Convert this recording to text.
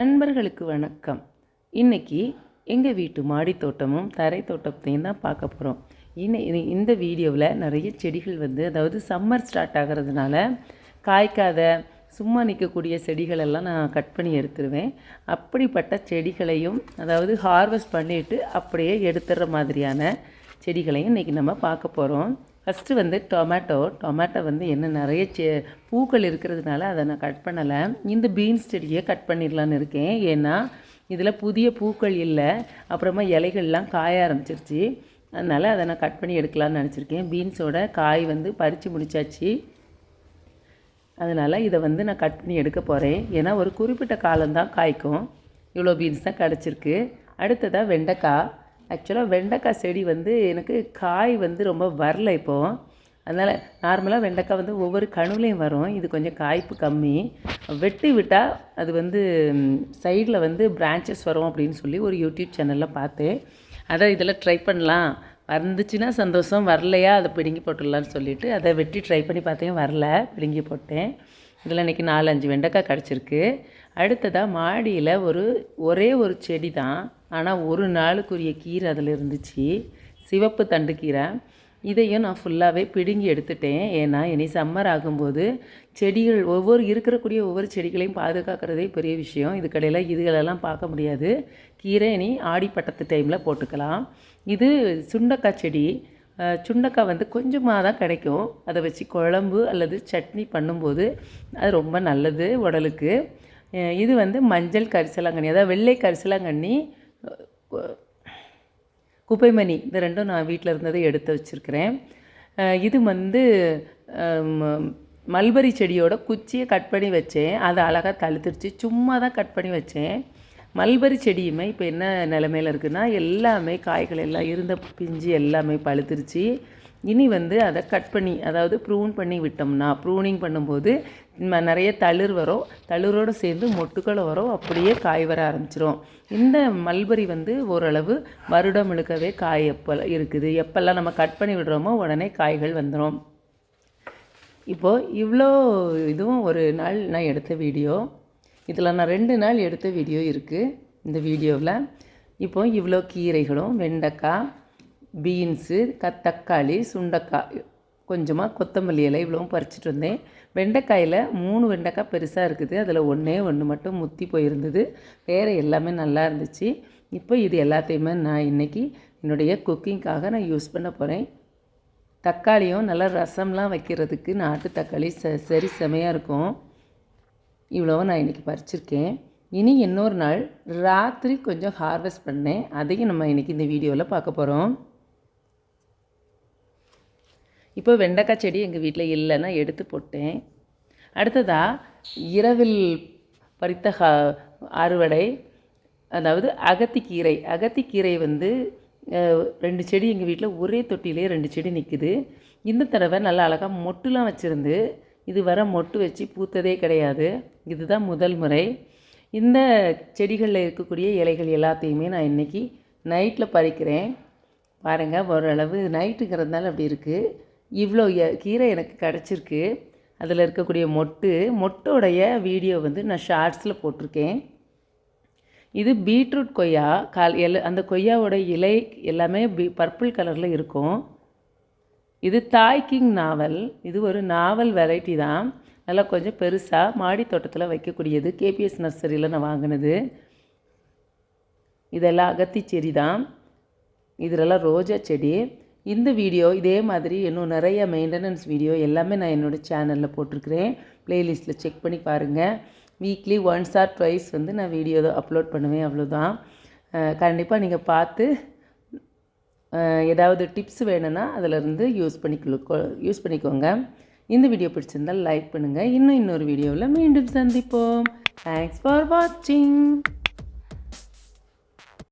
நண்பர்களுக்கு வணக்கம். இன்னைக்கு எங்கள் வீட்டு மாடி தோட்டமும் தரை தோட்டத்தையும் தான் பார்க்க போகிறோம் இன்னை இது- இந்த வீடியோவில் நிறைய செடிகள் வந்து அதாவது சம்மர் ஸ்டார்ட் ஆகிறதுனால காய்க்காத சும்மா நிற்கக்கூடிய செடிகளெல்லாம் நான் கட் பண்ணி எடுத்துருவேன். அப்படிப்பட்ட செடிகளையும் அதாவது ஹார்வெஸ்ட் பண்ணிவிட்டு அப்படியே எடுத்துடுற மாதிரியான செடிகளையும் இன்றைக்கி நம்ம பார்க்க போகிறோம் ஃபஸ்ட்டு வந்து டொமேட்டோ டொமேட்டோ வந்து என்ன நிறைய செ பூக்கள் இருக்கிறதுனால அதை நான் கட் பண்ணலை. இந்த பீன்ஸ் செடியை கட் பண்ணிடலான்னு இருக்கேன். ஏன்னா இதில் புதிய பூக்கள் இல்லை. அப்புறமா இலைகள்லாம் காய ஆரம்பிச்சிருச்சு. அதனால் அதை நான் கட் பண்ணி எடுக்கலாம்னு நினச்சிருக்கேன். பீன்ஸோட காய் வந்து பறித்து முடிச்சாச்சு. அதனால் இதை வந்து நான் கட் பண்ணி எடுக்க போகிறேன் ஏன்னா ஒரு குறிப்பிட்ட காலம்தான் காய்க்கும். இவ்வளோ பீன்ஸ் தான் கிடச்சிருக்கு. அடுத்ததாக வெண்டைக்காய். ஆக்சுவலாக வெண்டைக்காய் செடி வந்து எனக்கு காய் வந்து ரொம்ப வரல இப்போது அதனால் நார்மலாக வெண்டைக்காய் வந்து ஒவ்வொரு கணுலையும் வரும். இது கொஞ்சம் காய்ப்பு கம்மி. வெட்டி விட்டால் அது வந்து சைடில் வந்து பிரான்ச்சஸ் வரும் அப்படின்னு சொல்லி ஒரு யூடியூப் சேனலில் பார்த்தேன் அதை இதில் ட்ரை பண்ணலாம். வந்துச்சுன்னா சந்தோஷம். வரலையா? அதை பிடுங்கி போட்டுடலான்னு சொல்லிவிட்டு அதை வெட்டி ட்ரை பண்ணி பார்த்தேன். வரல. பிடுங்கி போட்டேன். இதில் இன்றைக்கி நாலஞ்சு வெண்டைக்காய் கிடச்சிருக்கு. அடுத்ததாக மாடியில் ஒரு ஒரே ஒரு செடி தான் ஆனால் ஒரு நாளுக்குரிய கீரை அதில் இருந்துச்சு. சிவப்பு தண்டு கீரை. இதையும் நான் ஃபுல்லாகவே பிடுங்கி எடுத்துட்டேன். ஏன்னா இனி சம்மர் ஆகும்போது செடிகள் ஒவ்வொரு இருக்கக்கூடிய ஒவ்வொரு செடிகளையும் பாதுகாக்கிறதே பெரிய விஷயம். இதுக்கடையில் இதுகளெல்லாம் பார்க்க முடியாது. கீரை இனி ஆடிப்பட்டத்து டைமில் போட்டுக்கலாம். இது சுண்டக்காய் செடி. சுண்டக்காய் வந்து கொஞ்சமாக தான் கிடைக்கும். அதை வச்சு குழம்பு அல்லது சட்னி பண்ணும்போது அது ரொம்ப நல்லது உடலுக்கு. இது வந்து மஞ்சள் கரிசலாங்கண்ணி அதாவது வெள்ளை கரிசலாங்கண்ணி குப்பைமணி இந்த ரெண்டும் நான் வீட்டில் இருந்ததை எடுத்து வச்சுருக்கிறேன். இது வந்து மல்பரி செடியோட குச்சியை கட் பண்ணி வச்சேன். அதை அழகாக தழுத்துருச்சு. சும்மா தான் கட் பண்ணி வச்சேன். மல்பரி செடியுமே இப்போ என்ன நிலமையில இருக்குன்னா எல்லாமே காய்கள் எல்லாம் இருந்த பிஞ்சு எல்லாமே பழுத்துருச்சு. இனி வந்து அதை கட் பண்ணி அதாவது ப்ரூன் பண்ணி விட்டோம்னா ப்ரூனிங் பண்ணும்போது ம- நிறைய தளிர் வரும். தளிரோடு சேர்ந்து மொட்டுக்களும் வரும். அப்படியே காய் வர ஆரம்பிச்சிரும். இந்த மல்பரி வந்து ஓரளவு வருடம் முழுக்கவே காய் எப்போ இருக்குது எப்போல்லாம் நம்ம கட் பண்ணி விடுறோமோ உடனே காய்கள் வந்துடும் இப்போது இவ்வளோ இதுவும் ஒரு நாள் நான் எடுத்த வீடியோ. இதில் நான் ரெண்டு நாள் எடுத்த வீடியோ இருக்குது இந்த வீடியோவில் இப்போ இவ்வளோ கீரைகளும் வெண்டைக்காய் பீன்ஸு க தக்காளி சுண்டைக்காய் கொஞ்சமாக கொத்தமல்லி இலை இவ்வளவும் பறிச்சிட்டு வந்தேன். வெண்டைக்காயில் மூணு வெண்டைக்காய் பெருசாக இருக்குது. அதில் ஒன்றே ஒன்று மட்டும் முத்தி போயிருந்தது. வேறு எல்லாமே நல்லா இருந்துச்சு. இப்போ இது எல்லாத்தையுமே நான் இன்றைக்கி என்னுடைய குக்கிங்க்காக நான் யூஸ் பண்ண போகிறேன் தக்காளியும் நல்லா ரசம்லாம் வைக்கிறதுக்கு நாட்டு தக்காளி ச சரி செமையாக இருக்கும். இவ்வளோவும் நான் இன்றைக்கி பறிச்சிருக்கேன். இனி இன்னொரு நாள் ராத்திரி கொஞ்சம் ஹார்வெஸ்ட் பண்ணேன். அதையும் நம்ம இன்றைக்கி இந்த வீடியோவில் பார்க்க போகிறோம் இப்போ வெண்டைக்காய் செடி எங்கள் வீட்டில் இல்லைன்னா எடுத்து போட்டேன். அடுத்ததாக இரவில் பறித்த ஹா அறுவடை அதாவது அகத்திக்கீரை. அகத்திக்கீரை வந்து ரெண்டு செடி எங்கள் வீட்டில் ஒரே தொட்டிலே ரெண்டு செடி நிற்குது இந்த தடவை நல்லா அழகாக மொட்டுலாம் வச்சுருந்து இது வர மொட்டு வச்சு பூத்ததே கிடையாது. இதுதான் முதல் முறை. இந்த செடிகளில் இருக்கக்கூடிய இலைகள் எல்லாத்தையுமே நான் இன்றைக்கி நைட்டில் பறிக்கிறேன். பாருங்கள் ஓரளவு நைட்டுங்கிறதுனால அப்படி இருக்குது இவ்வளோ எ- கீரை எனக்கு கிடச்சிருக்கு. அதில் இருக்கக்கூடிய மொட்டு மொட்டோடைய வீடியோ வந்து நான் ஷார்ட்ஸில் போட்டிருக்கேன். இது பீட்ரூட் கொய்யா கால் எல் அந்த கொய்யாவோட இலை எல்லாமே பி பர்பிள் கலரில் இருக்கும். இது தாய் கிங் நாவல் இது ஒரு நாவல் வெரைட்டி தான். நல்லா கொஞ்சம் பெருசாக மாடி தோட்டத்தில் வைக்கக்கூடியது. கேபிஎஸ் நர்சரியில் நான் வாங்கினது. இதெல்லாம் அகத்தி செடி தான். இதெல்லாம் ரோஜா செடி. இந்த வீடியோ இதே மாதிரி இன்னும் நிறைய மெயின்டெனன்ஸ் வீடியோ எல்லாமே நான் என்னோடய சேனலில் போட்டிருக்கிறேன். ப்ளேலிஸ்ட்டில் செக் பண்ணி பாருங்கள் வீக்லி ஒன்ஸ் ஆர் ட்வைஸ் வந்து நான் வீடியோ அப்லோட் பண்ணுவேன். அவ்வளோதான் கண்டிப்பாக நீங்கள் பார்த்து ஏதாவது டிப்ஸ் வேணும்னா அதிலிருந்து யூஸ் பண்ணிக்கோ யூஸ் பண்ணிக்கோங்க. இந்த வீடியோ பிடிச்சிருந்தால் லைக் பண்ணுங்கள் இன்னும் இன்னொரு வீடியோவில் மீண்டும் சந்திப்போம். தேங்க்ஸ் ஃபார் வாட்சிங்